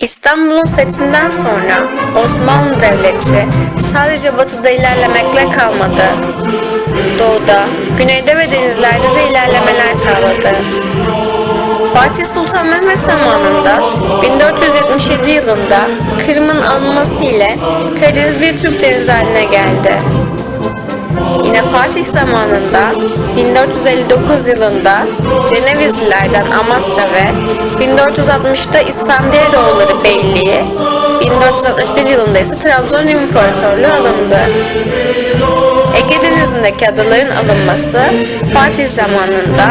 İstanbul'un fethinden sonra Osmanlı Devleti sadece batıda ilerlemekle kalmadı. Doğuda, güneyde ve denizlerde de ilerlemeler sağladı. Fatih Sultan Mehmet zamanında 1477 yılında Kırım'ın alınması ile Karadeniz bir Türk denizi haline geldi. Yine Fatih zamanında 1459 yılında Cenevizlilerden Amasra ve 1460'da İskenderoğulları Beyliği, 1461 yılında ise Trabzon İmparatorluğu alındı. Ege Denizi'ndeki adaların alınması Fatih zamanında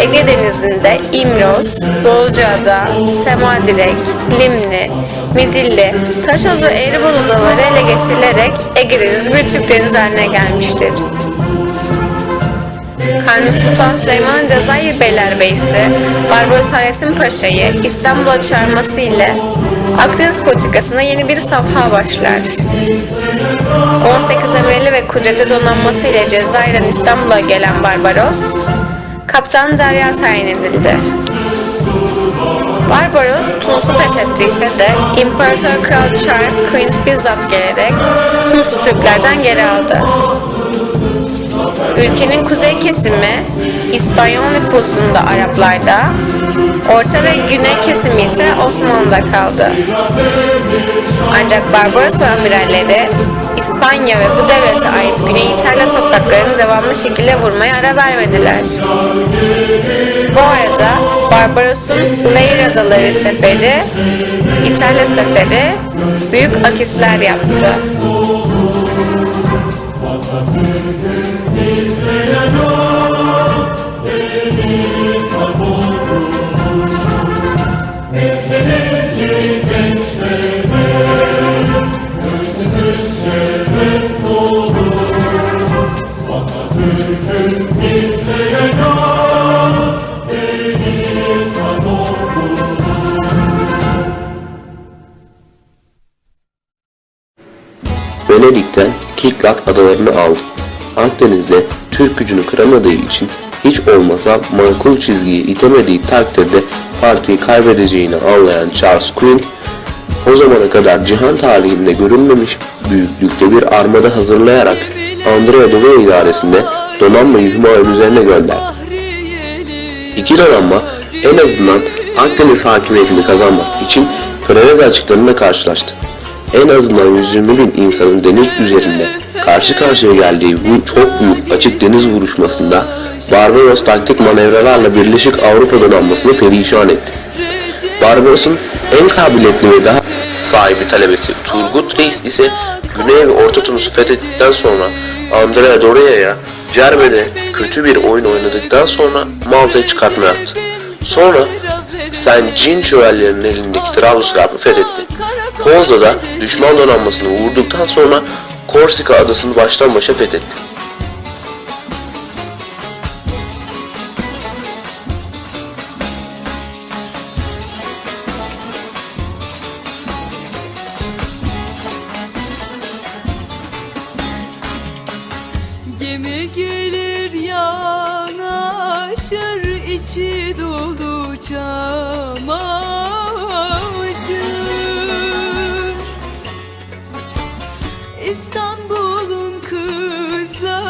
Ege Denizi'nde İmroz, Bozcaada, Semadirek, Limni, Midilli, Taşoz ve adaları ele geçirilerek Ege Denizi bir Türk denizi gelmiştir. Kanuni Sultan Süleyman Cezayir Beylerbeyisi Barbaros Hayrettin Paşa'yı İstanbul'a çağırması ile Akdeniz politikasına yeni bir safha başlar. 18 emirli ve kudrete donanması ile Cezayir'den İstanbul'a gelen Barbaros, Kaptan Derya tayin edildi. Barbaros Tunus'u fethettiyse de İmparator Kral Charles Quint bizzat gelerek Tunus'u Türklerden geri aldı. Ülkenin kuzey kesimi İspanyol nüfusunda Araplarda, orta ve güney kesimi ise Osmanlı'da kaldı. Ancak Barbaros amiralleri İspanya ve bu devlete ait Güney İtalya topraklarını devamlı şekilde vurmaya ara vermediler. Bu arada Barbaros'un Leyr Adaları seferi, İtalya seferi büyük akisler yaptı. Venedik'ten Kiklak adalarını aldı. Akdeniz'de Türk gücünü kıramadığı için hiç olmasa makul çizgiyi itemediği takdirde partiyi kaybedeceğini anlayan Charles Quint, o zamana kadar cihan tarihinde görülmemiş büyüklükte bir armada hazırlayarak Andrea Doria idaresinde donanmayı Hümayun üzerine gönderdi. İki donanma en azından Akdeniz hakimiyetini kazanmak için Prevez açıklarında karşılaştı. En azından 120 bin insanın deniz üzerinde karşı karşıya geldiği bu çok büyük açık deniz vuruşmasında Barbaros taktik manevralarla Birleşik Avrupa donanmasını perişan etti. Barbaros'un en kabiliyetli ve daha sahibi talebesi Turgut Reis ise Güney ve Orta Tunus'u fethettikten sonra Andrea Doria'ya Cerbe'de kötü bir oyun oynadıktan sonra Malta'yı çıkartma yaptı. Sonra Saint Jean şövalyelerinin elindeki Trablusgarp'ı fethetti. Poza'da düşman donanmasını vurduktan sonra Korsika adasını baştan başa fethetti. İçi dolu çamaşır. İstanbul'un kızları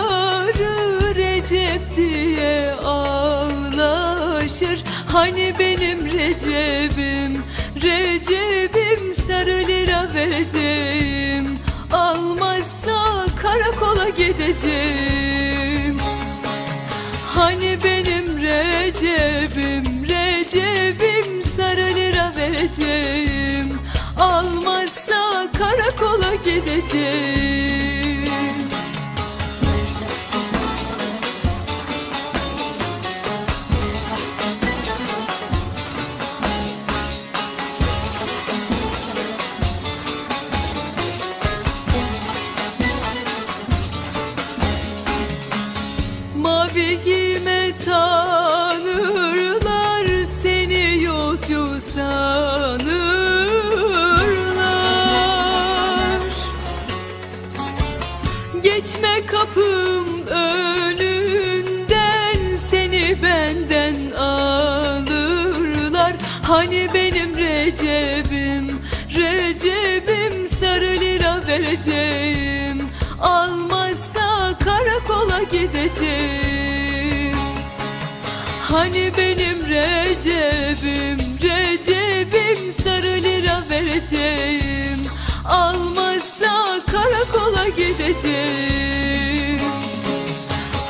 Recep diye ağlaşır. Hani benim Recep'im Recep'im sarı lira vereceğim. Almazsa karakola gideceğim Recep'im Recep'im sarı lira vereceğim. Almazsa karakola gideceğim vereceğim Almazsa karakola gideceğim. Hani benim Recep'im, Recep'im sarı lira vereceğim. Almazsa karakola gideceğim.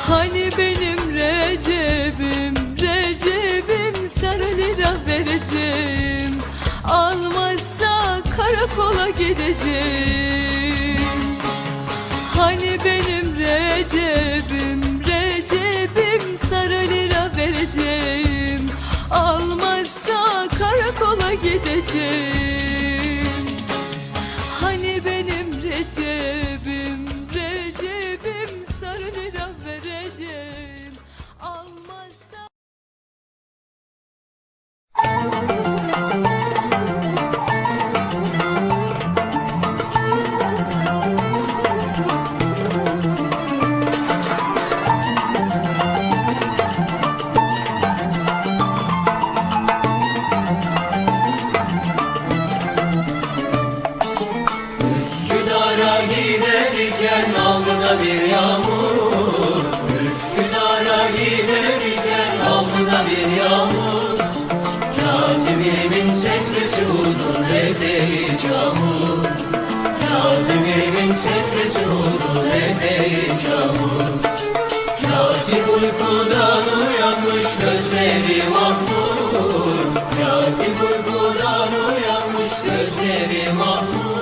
Hani benim Recep'im, Recep'im sarı lira vereceğim. Almazsa gideceğim. Hani benim Recep'im, Recep'im sarı lira vereceğim. Almazsa karakola gideceğim. Hani benim Recep'im, Üsküdar'a giderken aldı da bir yağmur. Üsküdar'a giderken aldı da bir yağmur. Katibimin setresi uzun eteği çamur Katibimin setresi uzun eteği çamur Katip uykudan uyanmış gözleri mahmur. Katip uykudan uyanmış gözleri mahmur.